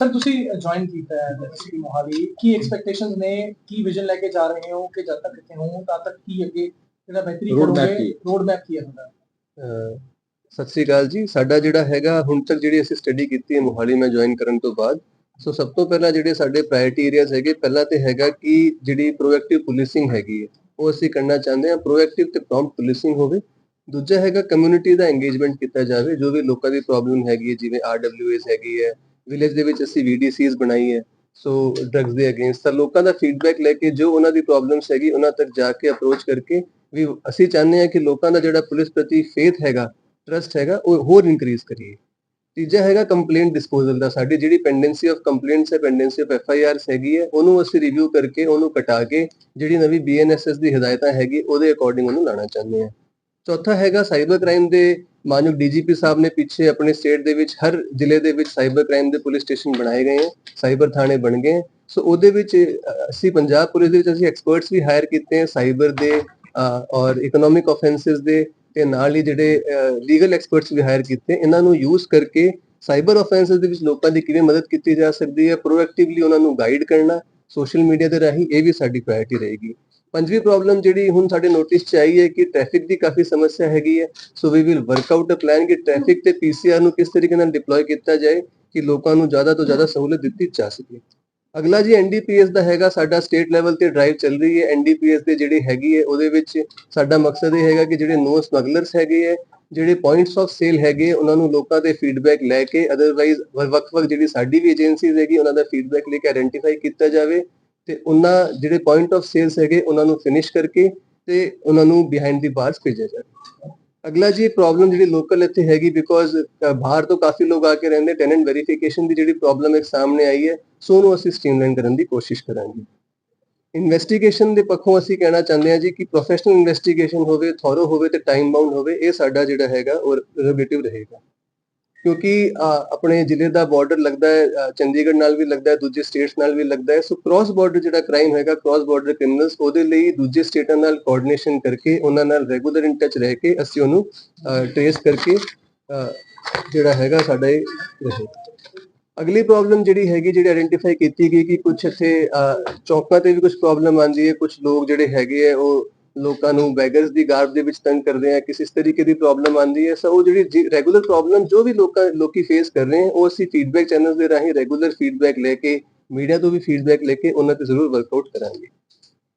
Sir ਤੁਸੀਂ join ਕੀਤਾ ਹੈ ਸਿਟੀ ਮੋਹਾਲੀ। ਕੀ ਐਕਸਪੈਕਟੇਸ਼ਨਸ ਨੇ? ਕੀ ਵਿਜ਼ਨ ਲੈ ਕੇ ਜਾ ਰਹੇ ਹੋ ਕਿ ਜਦ ਤੱਕ ਇੱਥੇ ਹੋ ਤਦ ਤੱਕ ਕੀ ਅੱਗੇ ਜਿਹੜਾ ਬਿਹਤਰੀ ਕਰੋਗੇ? ਰੋਡ ਮੈਪ ਕੀ ਹੈ ਤੁਹਾਡਾ? ਸਤਿ ਸ੍ਰੀ ਅਕਾਲ ਜੀ। ਸਾਡਾ ਜਿਹੜਾ ਹੈਗਾ ਹੁਣ ਤੱਕ ਜਿਹੜੀ ਅਸੀਂ ਸਟੱਡੀ ਕੀਤੀ ਹੈ ਮੋਹਾਲੀ ਮੈਂ ਜੁਆਇਨ ਕਰਨ ਤੋਂ ਬਾਅਦ ਸੋ ਸਭ ਤੋਂ ਪਹਿਲਾਂ ਜਿਹੜੇ ਸਾਡੇ ਪ੍ਰਾਇੋਰਟੀ ਏਰੀਆਜ਼ ਹੈਗੇ ਪਹਿਲਾਂ ਤੇ ਹੈਗਾ ਕਿ ਜਿਹੜੀ ਪ੍ਰੋਐਕਟਿਵ ਪੁਲਿਸਿੰਗ ਹੈਗੀ ਹੈ ਉਹ ਅਸੀਂ ਕਰਨਾ ਚਾਹੁੰਦੇ ਹਾਂ। ਪ੍ਰੋਐਕਟਿਵ ਤੇ ਪ੍ਰੌਮਪਟ ਪੁਲਿਸਿੰਗ ਹੋਵੇ। ਦੂਜਾ ਹੈਗਾ ਕਮਿਊਨਿਟੀ ਦਾ ਇੰਗੇਜਮੈਂਟ ਕੀਤਾ ਜਾਵੇ ਜੋ ਵੀ ਲੋਕਾਂ ਦੀ ਪ੍ਰੋਬਲਮ ਹੈਗੀ ਹੈ ਜਿਵੇਂ ਆਰਡਬਲਯੂਐਸ ਹੈਗੀ ਹੈ ਵਿਲੇਜ ਦੇ ਵਿੱਚ ਅਸੀਂ ਵੀਡੀਸੀਜ਼ ਬਣਾਈ ਹੈ। ਸੋ ਡਰੱਗਸ ਦੇ ਅਗੇਂਸਟ ਤਾਂ ਲੋਕਾਂ ਦਾ ਫੀਡਬੈਕ ਲੈ ਕੇ ਜੋ ਉਹਨਾਂ ਦੀ ਪ੍ਰੋਬਲਮਸ ਹੈਗੀ, ਉਹਨਾਂ ਤੱਕ ਜਾ ਕੇ ਅਪਰੋਚ ਕਰਕੇ ਵੀ ਅਸੀਂ ਚਾਹੁੰਦੇ ਹਾਂ ਕਿ ਲੋਕਾਂ ਦਾ ਜਿਹੜਾ ਪੁਲਿਸ ਪ੍ਰਤੀ ਫੇਥ ਹੈਗਾ ਟਰਸਟ ਹੈਗਾ, ਉਹ ਹੋਰ ਇਨਕਰੀਜ਼ ਕਰੀਏ। ਤੀਜਾ ਹੈਗਾ ਕੰਪਲੇਂਟ ਡਿਸਪੋਜ਼ਲ ਦਾ। ਸਾਡੀ ਜਿਹੜੀ ਪੈਂਡੈਂਸੀ ਆਫ ਕੰਪਲੇਂਟਸ ਹੈ pendency of F I Rs ਹੈਗੀ ਹੈ, ਉਹਨੂੰ ਅਸੀਂ ਰਿਵਿਊ ਕਰਕੇ ਉਹਨੂੰ ਕਟਾ ਕੇ ਜਿਹੜੀ ਨਵੀਂ ਬੀਐਨਐਸਐਸ ਦੀ ਹਦਾਇਤਾਂ ਹੈਗੀ, ਉਹਦੇ ਅਕੋਰਡਿੰਗ ਉਹਨੂੰ ਲਾਣਾ ਚਾਹੁੰਦੇ ਹਾਂ। ਚੌਥਾ ਹੈਗਾ ਸਾਈਬਰ ਕ੍ਰਾਈਮ ਦੇ ਮਾਨਯੋਗ ਡੀਜੀਪੀ ਸਾਹਿਬ ਨੇ ਪਿੱਛੇ ਆਪਣੇ ਸਟੇਟ ਦੇ ਵਿੱਚ ਹਰ ਜ਼ਿਲ੍ਹੇ ਦੇ ਵਿੱਚ ਸਾਈਬਰ ਕ੍ਰਾਈਮ ਦੇ ਪੁਲਿਸ ਸਟੇਸ਼ਨ ਬਣਾਏ ਗਏ ਹੈ ਸਾਈਬਰ ਥਾਣੇ ਬਣ ਗਏ ਸੋ ਉਹਦੇ ਵਿੱਚ ਅਸੀਂ ਪੰਜਾਬ ਪੁਲਿਸ ਦੇ ਵਿੱਚ ਅਸੀਂ ਐਕਸਪਰਟਸ ਵੀ ਹਾਇਰ ਕੀਤੇ ਹੈ ਸਾਈਬਰ ਦੇ ਔਰ ਇਕਨੋਮਿਕ ਆਫੈਂਸਸ ਦੇ ਤੇ ਨਾਲ ਹੀ ਜਿਹੜੇ ਲੀਗਲ ਐਕਸਪਰਟਸ ਵੀ ਹਾਇਰ ਕੀਤੇ। ਇਹਨਾਂ ਨੂੰ ਯੂਜ਼ ਕਰਕੇ ਸਾਈਬਰ ਆਫੈਂਸਸ ਦੇ ਵਿੱਚ ਲੋਕਾਂ ਦੀ ਕਿਵੇਂ ਮਦਦ ਕੀਤੀ ਜਾ ਸਕਦੀ ਹੈ ਪ੍ਰੋਐਕਟਿਵਲੀ ਉਹਨਾਂ ਨੂੰ ਗਾਈਡ ਕਰਨਾ ਸੋਸ਼ਲ ਮੀਡੀਆ ਦੇ ਰਾਹੀਂ ਇਹ ਵੀ ਸਾਡੀ ਪ੍ਰਾਇੋਰਟੀ ਰਹੇਗੀ। ਪੰਜਵੀਂ ਪ੍ਰੋਬਲਮ ਜਿਹੜੀ ਹੁਣ ਸਾਡੇ ਨੋਟਿਸ 'ਚ ਆਈ ਹੈ ਕਿ ਟ੍ਰੈਫਿਕ ਦੀ ਕਾਫੀ ਸਮੱਸਿਆ ਹੈਗੀ ਹੈ। So we will work out a plan ਕਿ ਟ੍ਰੈਫਿਕ ਤੇ ਪੀਸੀਆਰ ਨੂੰ ਕਿਸ ਤਰੀਕੇ ਨਾਲ ਡਿਪਲੋਏ ਕੀਤਾ ਜਾਏ ਕਿ ਲੋਕਾਂ ਨੂੰ ਜ਼ਿਆਦਾ ਤੋਂ ਜ਼ਿਆਦਾ ਸਹੂਲਤ ਦਿੱਤੀ ਜਾ ਸਕੇ। ਅਗਲਾ ਜੀ ਐਨਡੀਪੀਐਸ ਦਾ ਹੈਗਾ, ਸਾਡਾ ਸਟੇਟ ਲੈਵਲ ਤੇ ਡਰਾਈਵ ਚੱਲ ਰਹੀ ਹੈ। ਐਨਡੀਪੀਐਸ ਦੇ ਜਿਹੜੀ ਹੈਗੀ ਹੈ, ਉਹਦੇ ਵਿੱਚ ਸਾਡਾ ਮਕਸਦ ਇਹ ਹੈਗਾ ਕਿ ਜਿਹੜੇ ਨੋ ਸਮਗਲਰਸ ਹੈਗੇ ਹੈ, ਜਿਹੜੇ ਪੁਆਇੰਟਸ ਆਫ ਸੇਲ ਹੈਗੇ, ਉਹਨਾਂ ਨੂੰ ਲੋਕਾਂ ਦੇ ਫੀਡਬੈਕ ਲੈ ਕੇ ਅਦਰਵਾਈਜ਼ ਵੱਖ-ਵੱਖ ਜਿਹੜੀ ਸਾਡੀ ਵੀ ਏਜੰਸੀਜ਼ ਹੈਗੀ, ਉਹਨਾਂ ਦਾ ਫੀਡਬੈਕ ਲੈ ਕੇ ਆਇਡੈਂਟੀਫਾਈ ਕੀਤਾ ਜਾਵੇ। ਤੇ ਉਹਨਾਂ ਜਿਹੜੇ ਪੁਆਇੰਟ ਆਫ ਸੇਲਸ ਹੈਗੇ, ਉਹਨਾਂ ਨੂੰ ਫਿਨਿਸ਼ ਕਰਕੇ ਤੇ ਉਹਨਾਂ ਨੂੰ ਬਿਹਾਈਂਡ ਦੀ ਬਾਰਸ ਭੇਜਿਆ ਜਾਵੇ। ਅਗਲਾ ਜੀ ਪ੍ਰੋਬਲਮ ਜਿਹੜੀ ਲੋਕਲ ਇੱਥੇ ਹੈਗੀ ਬਿਕੋਜ਼ ਬਾਹਰ ਤੋਂ ਕਾਫੀ ਲੋਕ ਆ ਕੇ ਰਹਿੰਦੇ ਟੈਨੈਂਟ ਵੈਰੀਫਿਕੇਸ਼ਨ ਦੀ ਜਿਹੜੀ ਪ੍ਰੋਬਲਮ ਇੱਕ ਸਾਹਮਣੇ ਆਈ ਹੈ ਸੋ ਉਹਨੂੰ ਅਸੀਂ ਸਟ੍ਰੀਮਲਾਈਨ ਕਰਨ ਦੀ ਕੋਸ਼ਿਸ਼ ਕਰਾਂਗੇ। ਇਨਵੈਸਟੀਗੇਸ਼ਨ ਦੇ ਪੱਖੋਂ ਅਸੀਂ ਕਹਿਣਾ ਚਾਹੁੰਦੇ ਹਾਂ ਜੀ ਕਿ ਪ੍ਰੋਫੈਸ਼ਨਲ ਇਨਵੈਸਟੀਗੇਸ਼ਨ ਹੋਵੇ ਥੋਰੋ ਹੋਵੇ ਤੇ ਟਾਈਮ ਬਾਉਂਡ ਹੋਵੇ, ਇਹ ਸਾਡਾ ਜਿਹੜਾ ਹੈਗਾ, ਉਹ ਰਿਲੇਟਿਵ ਰਹੇਗਾ। ਕਿਉਂਕਿ ਆਪਣੇ ਜ਼ਿਲ੍ਹੇ ਦਾ ਬਾਰਡਰ ਲੱਗਦਾ ਹੈ ਚੰਡੀਗੜ੍ਹ ਨਾਲ ਵੀ ਲੱਗਦਾ ਹੈ ਦੂਜੇ ਸਟੇਟਸ ਨਾਲ ਵੀ ਲੱਗਦਾ ਹੈ। ਸੋ ਕ੍ਰਾਸ ਬਾਰਡਰ ਜਿਹੜਾ ਕ੍ਰਾਈਮ ਹੈਗਾ ਕ੍ਰਾਸ ਬਾਰਡਰ ਕ੍ਰਿਮੀਨਲਸ ਉਹਦੇ ਲਈ ਦੂਜੇ ਸਟੇਟਾਂ ਨਾਲ ਕੋਆਰਡੀਨੇਸ਼ਨ ਕਰਕੇ ਉਹਨਾਂ ਨਾਲ ਰੈਗੂਲਰ ਇਨ ਟੱਚ ਰਹਿ ਕੇ ਅਸੀਂ ਉਹਨੂੰ ਟ੍ਰੇਸ ਕਰਕੇ ਜਿਹੜਾ ਹੈਗਾ ਸਾਡਾ ਇਹ ਅਗਲੀ ਪ੍ਰੋਬਲਮ ਜਿਹੜੀ ਹੈਗੀ ਜਿਹੜੀ ਆਇਡੈਂਟੀਫਾਈ ਕੀਤੀ ਗਈ ਕਿ ਕੁਝ ਇੱਥੇ ਅਹ, ਚੌਕਾਂ ਤੇ ਵੀ ਕੁਝ ਪ੍ਰੋਬਲਮ ਆਉਂਦੀ ਹੈ ਕੁਝ ਲੋਕ ਜਿਹੜੇ ਹੈਗੇ ਆ ਉਹ ਲੋਕਾਂ ਨੂੰ ਬੈਗਰਸ ਦੀ ਗਾਰਡ ਦੇ ਵਿੱਚ ਤੰਗ ਕਰਦੇ ਆ, ਕਿਸੇ ਇਸ ਤਰੀਕੇ ਦੀ ਪ੍ਰੋਬਲਮ ਆਉਂਦੀ ਹੈ, ਸੋ ਉਹ ਜਿਹੜੀ ਰੈਗੂਲਰ ਪ੍ਰੋਬਲਮ ਜੋ ਵੀ ਲੋਕਾਂ, ਲੋਕੀ ਫੇਸ ਕਰ ਰਹੇ ਆ, ਉਹ ਅਸੀਂ ਫੀਡਬੈਕ ਚੈਨਲਸ ਦੇ ਰਾਹੀਂ ਰੈਗੂਲਰ ਫੀਡਬੈਕ ਲੈ ਕੇ ਮੀਡੀਆ ਤੋਂ ਵੀ ਫੀਡਬੈਕ ਲੈ ਕੇ ਉਹਨਾਂ ਤੇ ਜ਼ਰੂਰ ਵਰਕਆਊਟ ਕਰਾਂਗੇ।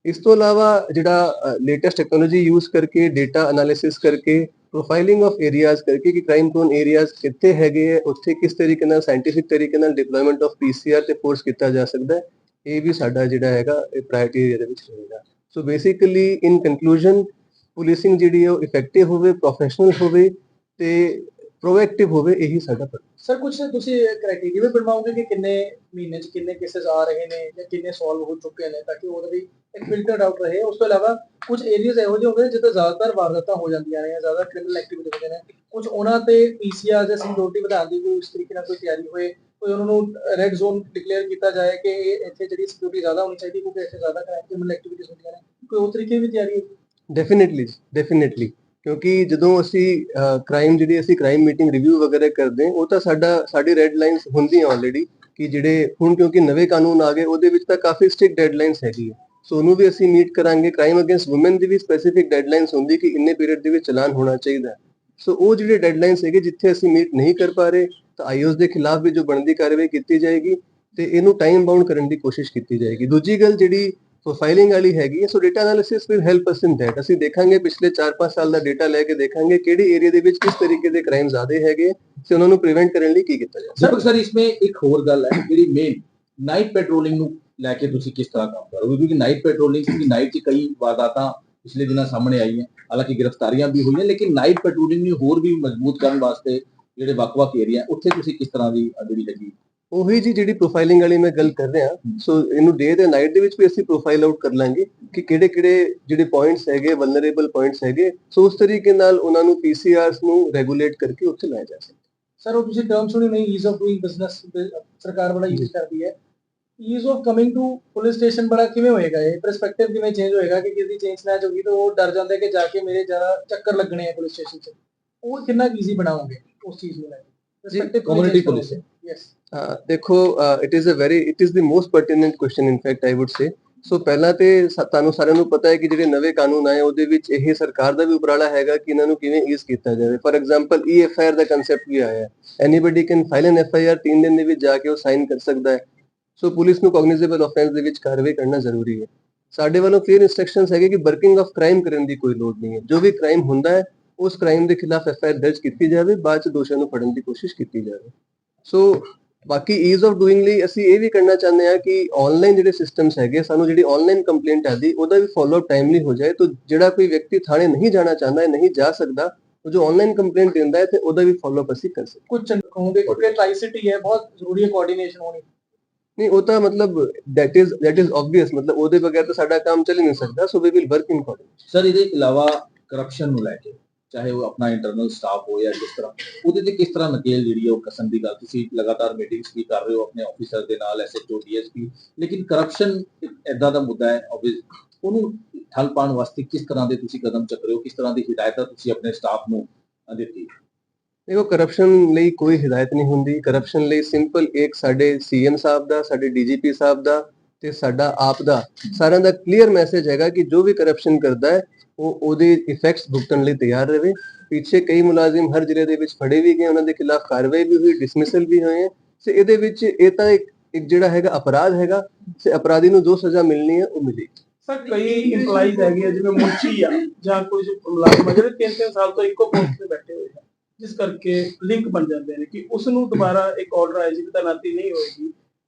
ਇਸ ਤੋਂ ਇਲਾਵਾ ਜਿਹੜਾ ਲੇਟੈਸਟ ਟੈਕਨੋਲੋਜੀ ਯੂਜ਼ ਕਰਕੇ ਡਾਟਾ ਐਨਾਲਿਸਿਸ ਕਰਕੇ ਪ੍ਰੋਫਾਈਲਿੰਗ ਆਫ ਏਰੀਆਜ਼ ਕਰਕੇ ਕਿ ਕ੍ਰਾਈਮ ਪ੍ਰੋਨ ਏਰੀਆਜ਼ ਕਿੱਥੇ ਹੈਗੇ ਹੈ ਉੱਥੇ ਕਿਸ ਤਰੀਕੇ ਨਾਲ ਸਾਇੰਟੀਫਿਕ ਤਰੀਕੇ ਨਾਲ ਡਿਪਲੋਇਮੈਂਟ ਆਫ ਪੀਸੀਆਰ ਤੇ ਫੋਰਸ ਕੀਤਾ ਜਾ ਸਕਦਾ ਹੈ, ਇਹ ਵੀ ਸਾਡਾ ਜਿਹੜਾ ਹੈਗਾ, ਇਹ ਪ੍ਰਾਇੋਰਟੀ ਏਰੀਆ ਦੇ ਵਿੱਚ ਰਹੇਗਾ। So basically in conclusion policing ਜਿਹੜੀ ਹੈ ਉਹ ਇਫੈਕਟਿਵ ਹੋਵੇ ਪ੍ਰੋਫੈਸ਼ਨਲ ਹੋਵੇ ਤੇ ਪ੍ਰੋਐਕਟਿਵ ਹੋਵੇ, ਇਹੀ ਸਾਡਾ purpose ਸਰ ਕੁਝ ਤੁਸੀਂ ਕ੍ਰਾਈਟੇਰੀਆ ਵੀ ਬਣਵਾਓਗੇ ਕਿ ਕਿੰਨੇ ਮਹੀਨੇ ਚ ਕਿੰਨੇ ਕੇਸਸ ਆ ਰਹੇ ਨੇ ਜਾਂ ਕਿੰਨੇ ਸੋਲਵ ਹੋ ਚੁੱਕੇ ਨੇ ਤਾਂ ਕਿ ਉਹਦਾ ਵੀ ਇੱਕ ਫਿਲਟਰਡ ਆਊਟ ਰਹੇ? ਉਸ ਤੋਂ ਇਲਾਵਾ ਕੁਝ ਏਰੀਆਜ਼ ਇਹੋ ਜਿਹੇ ਹੁੰਦੇ ਨੇ ਜਿੱਥੇ ਜ਼ਿਆਦਾਤਰ ਵਾਰਦਾਤਾਂ ਹੋ ਜਾਂਦੀਆਂ ਨੇ ਜਾਂ ਜ਼ਿਆਦਾ ਕ੍ਰਿਮੀਨਲ ਐਕਟੀਵਿਟੀ ਹੁੰਦੇ ਨੇ। ਕੁਝ ਉਹਨਾਂ ਤੇ ਪੀਸੀਆਰ ਜਾਂ ਸਿਕਿਉਰਿਟੀ ਵਧਾਉਣ ਦੀ ਕੋਈ ਇਸ ਤਰੀਕੇ ਨਾਲ ਕੋਈ ਤਿਆਰੀ ਹੋਏ ਕੋਈ ਉਹਨਾਂ ਨੂੰ ਰੈੱਡ ਜ਼ੋਨ ਡਿਕਲੇਅਰ ਕੀਤਾ ਜਾਏ ਕਿ ਇਹ ਇੱਥੇ ਜਿਹੜੀ ਸਿਕਿਉਰਿਟੀ ਜ਼ਿਆਦਾ ਹੋਣੀ ਚਾਹੀਦੀ, ਕਿਉਂਕਿ ਇੱਥੇ ਜ਼ਿਆਦਾ ਕ੍ਰਿਮੀਨਲ ਐਕਟੀਵਿਟੀਜ਼ ਹੁੰਦੀਆਂ ਨੇ। ਕੋਈ ਉਹ ਤਰੀਕੇ ਵੀ ਤਿਆਰੀ ਡੈਫੀਨਿਟਲੀ ਡੈਫੀਨਿਟਲੀ ਕਿਉਂਕਿ ਜਦੋਂ ਅਸੀਂ ਕ੍ਰਾਈਮ ਜਿਹੜੀ ਅਸੀਂ ਕ੍ਰਾਈਮ ਮੀਟਿੰਗ ਰਿਵਿਊ ਵਗੈਰਾ ਕਰਦੇ, ਉਹ ਤਾਂ ਸਾਡਾ, ਸਾਡੀ ਰੈੱਡ ਲਾਈਨਸ ਹੁੰਦੀਆਂ ਆਲਰੇਡੀ ਕਿ ਜਿਹੜੇ ਹੁਣ ਕਿਉਂਕਿ ਨਵੇਂ ਕਾਨੂੰਨ ਆ ਗਏ, ਉਹਦੇ ਵਿੱਚ ਤਾਂ ਕਾਫੀ ਸਟ੍ਰਿਕਟ ਡੈਡਲਾਈਨਸ ਹੈਗੀ ਹੈ ਸੋ ਉਹਨੂੰ ਵੀ ਅਸੀਂ ਮੀਟ ਕਰਾਂਗੇ। ਕ੍ਰਾਈਮ ਅਗੇਂਸਟ ਔਮਨ ਦੀ ਵੀ ਸਪੈਸੀਫਿਕ ਡੈਡਲਾਈਨਸ ਹੁੰਦੀ ਕਿ ਇੰਨੇ ਪੀਰੀਅਡ ਦੇ ਵਿੱਚ ਚਲਾਨ ਹੋਣਾ ਚਾਹੀਦਾ। ਸੋ ਉਹ ਜਿਹੜੇ ਡੈਡਲਾਈਨਸ ਹੈਗੇ, ਜਿੱਥੇ ਅਸੀਂ ਮੀਟ ਨਹੀਂ ਕਰ ਪਾ ਰਹੇ ਤਾਂ ਆਈਓਸ ਦੇ ਖਿਲਾਫ ਵੀ ਜੋ ਬਣਦੀ ਕਾਰਵਾਈ ਕੀਤੀ ਜਾਏਗੀ ਤੇ ਇਹਨੂੰ ਟਾਈਮ ਬਾਉਂਡ ਕਰਨ ਦੀ ਕੋਸ਼ਿਸ਼ ਕੀਤੀ ਜਾਏਗੀ। ਦੂਜੀ ਗੱਲ ਜਿਹੜੀ ਪ੍ਰੋਫਾਈਲਿੰਗ ਵਾਲੀ ਹੈਗੀ so data analysis will help us in that ਅਸੀਂ ਦੇਖਾਂਗੇ ਪਿਛਲੇ 4-5 ਸਾਲ ਦਾ ਡਾਟਾ ਲੈ ਕੇ ਦੇਖਾਂਗੇ ਕਿਹੜੀ ਏਰੀਆ ਦੇ ਵਿੱਚ ਕਿਸ ਤਰੀਕੇ ਦੇ ਕ੍ਰਾਈਮ ਜ਼ਿਆਦੇ ਹੈਗੇ ਤੇ ਉਹਨਾਂ ਨੂੰ ਪ੍ਰੀਵੈਂਟ ਕਰਨ ਲਈ ਕੀ ਕੀਤਾ ਜਾਏ। ਦੀਪਕ ਸਰ, ਇਸਮੇ ਇੱਕ ਹੋਰ ਗੱਲ ਹੈ ਜਿਹੜੀ ਮੇਨ ਨਾਈਟ ਪੈਟਰੋਲਿੰਗ ਨੂੰ ਲੈ ਕੇ ਤੁਸੀਂ ਕਿਸ ਤਰ੍ਹਾਂ ਕੰਮ ਕਰੋਗੇ? ਕਿਉਂਕਿ ਨਾਈਟ ਪੈਟਰੋਲਿੰਗ ਕਿਉਂਕਿ ਨਾਈਟ 'ਚ ਕਈ ਵਾਰਦਾਤਾਂ ਪਿਛਲੇ ਦਿਨਾਂ ਸਾਹਮਣੇ ਆਈਆਂ, ਹਾਲਾਂਕਿ ਗ੍ਰਿਫਤਾਰੀਆਂ ਵੀ ਹੋਈਆਂ, ਲੇਕਿਨ ਨਾਈਟ ਪੈਟਰੋਲਿੰਗ ਨੂੰ ਹੋਰ ਵੀ ਮਜ਼ਬੂਤ ਕਰਨ ਵਾਸਤੇ ਜਿਹੜੇ ਵੱਖ-ਵੱਖ ਏਰੀਆ ਉੱਥੇ ਤੁਸੀਂ ਕਿਸ ਤਰ੍ਹਾਂ ਦੀ ਜਿਹੜੀ ਲੱਗੀ? ਉਹੀ ਜੀ ਜਿਹੜੀ ਪ੍ਰੋਫਾਈਲਿੰਗ ਵਾਲੀ ਮੈਂ ਗੱਲ ਕਰ ਰਿਹਾ ਸੋ ਇਹਨੂੰ ਡੇ ਤੇ ਨਾਈਟ ਦੇ ਵਿੱਚ ਵੀ ਅਸੀਂ ਪ੍ਰੋਫਾਈਲ ਆਊਟ ਕਰ ਲਾਂਗੇ ਕਿ ਕਿਹੜੇ ਕਿਹੜੇ ਜਿਹੜੇ ਪੁਆਇੰਟਸ ਹੈਗੇ ਵਲਨਰੇਬਲ ਪੁਆਇੰਟਸ ਹੈਗੇ ਸੋ ਉਸ ਤਰੀਕੇ ਨਾਲ ਉਹਨਾਂ ਨੂੰ ਪੀਸੀਆਰਸ ਨੂੰ ਰੈਗੂਲੇਟ ਕਰਕੇ ਉੱਥੇ ਲਾਇਆ ਜਾ ਸਕਦਾ। ਸਰ ਉਹ ਤੁਸੀਂ ਟਰਮ ਸੁਣੀ ਨਹੀਂ ਈਜ਼ ਆਫ ਡੂਇੰਗ ਬਿਜ਼ਨਸ ਸਰਕਾਰ ਬੜਾ ਯੂਜ਼ ਕਰਦੀ ਹੈ। Ease of coming to police station ਬੜਾ ਕਿਵੇਂ ਹੋਏਗਾ? ਇਹ ਪਰਸਪੈਕਟਿਵ ਕਿਵੇਂ ਚੇਂਜ ਹੋਏਗਾ ਕਿ ਕਿਸੇ ਦੀ ਚੇਂਜ ਸਨੈਚ ਹੋਗੀ ਤਾਂ ਉਹ ਡਰ ਜਾਂਦੇ ਕਿ ਜਾ ਕੇ ਮੇਰੇ ਜ਼ਿਆਦਾ ਚੱਕਰ ਲੱਗਣੇ ਆ ਪੁਲਿਸ ਸਟੇਸ਼ਨ 'ਚ। ਉਹ ਕਿੰਨਾ ਈਜ਼ੀ ਬਣਾਓਗੇ? ਉਸ ਚੀਜ਼ ਨੂੰ ਲੈ ਕੇ respective community villages policing. yes. Uh ਦੇਖੋ it is a very it is the most pertinent question in fact I would say so ਪਹਿਲਾਂ ਤੇ ਤੁਹਾਨੂੰ ਸਾਰਿਆਂ ਨੂੰ ਪਤਾ ਹੈ ਕਿ ਜਿਹੜੇ ਨਵੇਂ ਕਾਨੂੰਨ ਆਏ ਉਹਦੇ ਵਿੱਚ ਇਹ ਸਰਕਾਰ ਦਾ ਵੀ ਉਪਰਾਲਾ ਹੈਗਾ ਕਿ ਇਹਨਾਂ ਨੂੰ ਕਿਵੇਂ ਈਜ਼ ਕੀਤਾ ਜਾਵੇ। For example e F I R the concept ਵੀ ਆਇਆ ਹੈ। Anybody can file an F I R 3 ਦਿਨ ਦੇ ਵਿੱਚ ਜਾ ਕੇ ਉਹ ਸਾਈਨ ਕਰ ਸਕਦਾ ਹੈ। ਸੋ ਪੁਲਿਸ ਨੂੰ ਕੌਗਨੀਜ਼ੇਬਲ ਆਫੈਂਸ ਦੇ ਵਿੱਚ ਕਾਰਵਾਈ ਕਰਨਾ ਜ਼ਰੂਰੀ ਹੈ। ਸਾਡੇ ਵੱਲੋਂ ਕਲੀਅਰ ਇਨਸਟਰਕਸ਼ਨਸ ਹੈਗੇ ਕਿ ਵਰਕਿੰਗ ਆਫ ਕ੍ਰਾਈਮ ਕਰਨ ਦੀ ਕੋਈ ਲੋੜ ਨਹੀਂ ਹੈ। ਜੋ ਵੀ ਕ੍ਰਾਈਮ ਹੁੰਦਾ ਹੈ ਉਸ ਕ੍ਰਾਈਮ ਦੇ ਖਿਲਾਫ ਐਫ ਆਈ ਆਰ ਦਰਜ ਕੀਤੀ ਜਾਵੇ ਬਾਅਦ ਚ ਦੋਸ਼ੀਆਂ ਨੂੰ ਫੜਨ ਦੀ ਕੋਸ਼ਿਸ਼ ਕੀਤੀ ਜਾਵੇ। ਸੋ ਬਾਕੀ ਈਜ਼ ਆਫ ਡੂਇੰਗ ਲਈ ਅਸੀਂ ਇਹ ਵੀ ਕਰਨਾ ਚਾਹੁੰਦੇ ਹਾਂ ਕਿ ਆਨਲਾਈਨ ਜਿਹੜੇ ਸਿਸਟਮਸ ਹੈਗੇ ਸਾਨੂੰ ਜਿਹੜੀ ਆਨਲਾਈਨ ਕੰਪਲੇਂਟ ਆਦੀ ਉਹਦਾ ਵੀ ਫਾਲੋ ਅਪ ਟਾਈਮਲੀ ਹੋ ਜਾਏ ਤਾਂ ਜਿਹੜਾ ਕੋਈ ਵਿਅਕਤੀ ਥਾਣੇ ਨਹੀਂ ਜਾਣਾ ਚਾਹੁੰਦਾ ਹੈ ਨਹੀਂ ਜਾ ਸਕਦਾ ਉਹ ਜੋ ਆਨਲਾਈਨ ਕੰਪਲੇਂਟ ਦਿੰਦਾ ਹੈ ਤੇ ਉਹਦਾ ਵੀ ਫਾਲੋ ਅਪ ਅਸੀਂ ਕਰ ਸਕਦੇ ਕੁਝ ਚੰਗੇ ਕਹੋਗੇ ਕਿਉਂਕਿ ਟ੍ਰਾਈ ਸਿਟੀ ਹੈ ਬਹੁਤ ਜ਼ਰੂਰੀ ਹੈ ਕੋਆਰਡੀਨੇਸ਼ਨ ਹੋਣੀ। ਨਹੀਂ ਉਹ ਤਾਂ ਮਤਲਬ that is that is obvious ਮਤਲਬ ਉਹਦੇ ਬਗੈਰ ਤਾਂ ਸਾਡਾ ਕੰਮ ਚੱਲ ਹੀ ਨਹੀਂ ਸਕਦਾ so we will work in coordination sir ਇਹਦੇ ਇਲਾਵਾ ਕਰਪਸ਼ਨ ਨੂੰ ਲੈ ਕੇ ਚਾਹੇ ਉਹ ਆਪਣਾ ਇੰਟਰਨਲ ਸਟਾਫ ਹੋ ਜਾਂ ਜਿਸ ਤਰ੍ਹਾਂ ਉਹਦੇ ਤੇ ਕਿਸ ਤਰ੍ਹਾਂ ਨਕੇਲ ਜਿਹੜੀ ਹੈ ਉਹ ਕਸਣ ਦੀ ਗੱਲ? ਤੁਸੀਂ ਲਗਾਤਾਰ ਮੀਟਿੰਗਸ ਵੀ ਕਰ ਰਹੇ ਹੋ ਆਪਣੇ ਆਫੀਸਰ ਦੇ ਨਾਲ ਐਸਐਚਓ ਡੀਐਸਪੀ ਲੇਕਿਨ ਕਰਪਸ਼ਨ ਐਦਾਂ ਦਾ ਮੁੱਦਾ ਹੈ obvious, ਉਹਨੂੰ ਠੱਲ ਪਾਉਣ ਵਾਸਤੇ ਕਿਸ ਤਰ੍ਹਾਂ ਦੇ ਤੁਸੀਂ ਕਦਮ ਚੱਕ ਰਹੇ ਹੋ? ਕਿਸ ਤਰ੍ਹਾਂ ਦੀ ਹਿਦਾਇਤਾਂ ਤੁਸੀਂ ਆਪਣੇ ਸਟਾਫ ਨੂੰ ਦਿੱਤੀ? ਦੇਖੋ ਕਰਪਸ਼ਨ ਲਈ ਕੋਈ ਹਿਦਾਇਤ ਨਹੀਂ ਹੁੰਦੀ। ਕਰਪਸ਼ਨ ਲਈ ਸਿੰਪਲ ਇੱਕ ਸਾਡੇ ਸੀਐਮ ਸਾਹਿਬ ਦਾ ਸਾਡੇ ਡੀਜੀਪੀ ਸਾਹਿਬ ਦਾ ਤੇ ਸਾਡਾ ਆਪ ਦਾ। ਸਾਰਿਆਂ ਦਾ ਕਲੀਅਰ ਮੈਸੇਜ ਹੈਗਾ ਕਿ ਜੋ ਵੀ ਕਰਪਸ਼ਨ ਕਰਦਾ ਹੈ ਉਹ ਉਹਦੇ ਇਫੈਕਟਸ ਭੁਗਤਣ ਲਈ ਤਿਆਰ ਰਹੇ। ਪਿੱਛੇ ਕਈ ਮੁਲਾਜ਼ਮ ਹਰ ਜ਼ਿਲ੍ਹੇ ਦੇ ਵਿੱਚ ਫੜੇ ਵੀ ਗਏ, ਉਹਨਾਂ ਦੇ ਖਿਲਾਫ ਕਾਰਵਾਈ ਵੀ ਹੋਈ ਡਿਸਮਿਸਲ ਵੀ ਹੋਏ। ਹੈ ਇਹਦੇ ਵਿੱਚ ਇਹ ਤਾਂ ਇੱਕ ਇੱਕ ਜਿਹੜਾ ਹੈਗਾ ਅਪਰਾਧ ਹੈਗਾ, ਤੇ ਅਪਰਾਧੀ ਨੂੰ ਜੋ ਸਜ਼ਾ ਮਿਲਣੀ ਹੈ, ਉਹ ਮਿਲੇਗੀ। ਸਰ, ਕਈ EMPLOYEES ਹੈਗੇ ਜਿਵੇਂ ਮੁੰਚੀ ਆ, ਜਾਂ ਕੁਝ ਮੁਲਾਜ਼ਮ, ਜਿਹੜੇ ਤਿੰਨ ਤਿੰਨ ਸਾਲ ਤੋਂ ਇੱਕੋ ਪੋਸਟ ਤੇ ਬੈਠੇ ਹੋਏ ਆ, ਜਿਸ ਕਰਕੇ ਲਿੰਕ ਬਣ ਜਾਂਦੇ ਨੇ ਕਿ ਉਸ ਨੂੰ ਦੁਬਾਰਾ ਇੱਕ ਆਰਡਰ ਆਇਆ ਸੀ ਕਿ ਨਹੀਂ ਹੋਏਗੀ।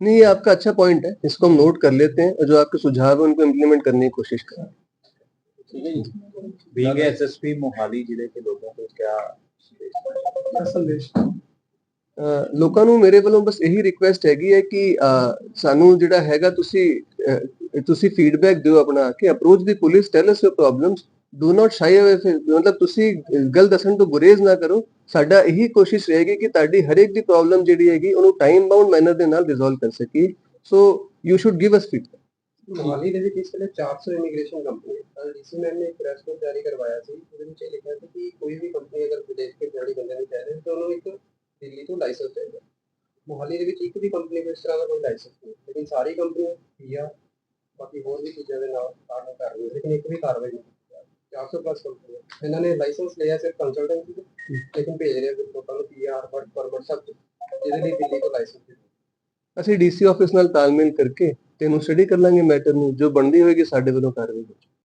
नहीं ये आपका अच्छा पॉइंट है इसको हम नोट कर लेते हैं और जो आपके सुझाव है उनको इम्प्लीमेंट करने की कोशिश करें ਠੀਕ ਹੈ ਜੀ बीइंग एसएसपी मोहाली जिले के लोगों को क्या ਦਾ ਸੰਦੇਸ਼ ਅਹ ਲੋਕਾਂ ਨੂੰ ਮੇਰੇ ਵੱਲੋਂ ਬਸ ਇਹੀ ਰਿਕੁਐਸਟ ਹੈਗੀ ਹੈ ਕਿ ਅਹ ਸਾਨੂੰ ਜਿਹੜਾ ਹੈਗਾ ਤੁਸੀਂ ਅਹ ਤੁਸੀਂ ਫੀਡਬੈਕ ਦਿਓ ਆਪਣਾ ਕਿ approach the police tell us your problems do not shy away ਮਤਲਬ ਤੁਸੀਂ ਗੱਲ ਦੱਸਣ ਤੋਂ ਗੁਰੇਜ਼ ਨਾ ਕਰੋ। ਸਾਡਾ ਇਹੀ ਕੋਸ਼ਿਸ਼ ਰਹੇਗੀ ਕਿ ਤੁਹਾਡੀ ਹਰੇਕ ਦੀ ਪ੍ਰੋਬਲਮ ਜਿਹੜੀ ਹੈਗੀ, ਉਹਨੂੰ ਟਾਈਮ ਬਾਉਂਡ ਮੈਨਰ ਦੇ ਨਾਲ ਰਿਜ਼ੋਲਵ ਕਰ ਸਕੀਏ। So you should give us feedback Mohali ਦੇ ਵਿੱਚ ਇਸ ਵੇਲੇ 400 ਇਮੀਗ੍ਰੇਸ਼ਨ ਕੰਪਨੀ ਹੈ ਡੀਸੀ ਮੈਮ ਨੇ ਇੱਕ ਪ੍ਰੈਸ ਨੋਟ ਜਾਰੀ ਕਰਵਾਇਆ ਸੀ। ਉਹਦੇ ਵਿੱਚ ਇਹ ਲਿਖਿਆ ਸੀ ਕਿ ਕੋਈ ਵੀ ਕੰਪਨੀ ਅਗਰ ਵਿਦੇਸ਼ ਕੇ ਜਾਣੀ ਬੰਦੇ ਨੂੰ ਚਾਹੀਦੇ ਤਾਂ ਉਹਨੂੰ ਇੱਕ ਦਿੱਲੀ ਤੋਂ ਲਾਇਸੈਂਸ ਚਾਹੀਦਾ ਮੋਹਾਲੀ ਦੇ ਵਿੱਚ ਇੱਕ ਵੀ ਕੰਪਨੀ ਕੋਲ ਇਸ ਤਰ੍ਹਾਂ ਦਾ ਕੋਈ ਲਾਇਸੈਂਸ ਨਹੀਂ। ਲੇਕਿਨ ਸਾਰੀ ਕੰਪਨੀਆਂ ਪੀਆ ਬਾਕੀ ਹੋਰ ਵੀ ਚੀਜ਼ਾਂ ਦੇ ਨਾਲ ਕਾਰਵਾਈ ਕਰ ਰਹੀਆਂ ਲੇਕਿਨ ਇੱਕ ਵੀ ਕਾਰਵਾਈ ਨਹੀਂ। ਕੀਤੀ ਜਾ ਰਹੀ। 400 ਪਲੱਸ ਕੰਪਨੀਆਂ ਇਹਨਾਂ ਨੇ ਲਾਇਸੈਂਸ ਲਿਆ ਸਿਰਫ ਕੰਸਲਟੈਂਸੀ ਤੋਂ ਲੇਕਿਨ ਭੇਜ ਰਹੇ ਫਿਰ ਲੋਕਾਂ ਨੂੰ ਪੀਆਰ ਵਰਕ ਪਰਮਿਟ ਸਭ ਕੁਛ, ਜਿਹਦੇ ਲਈ ਦਿੱਲੀ ਤੋਂ ਲਾਇਸੈਂਸ ਅਸੀਂ ਡੀਸੀ ਆਫਿਸ ਨਾਲ ਤਾਲਮੇਲ ਕਰਕੇ ਤੈਨੂੰ ਸਟੱਡੀ ਕਰ ਲਾਂਗੇ ਮੈਟਰ ਨੂੰ ਜੋ ਬਣਦੀ ਹੋਏਗੀ ਸਾਡੇ ਵੱਲੋਂ ਕਾਰਵਾਈ ਹੋਵੇਗੀ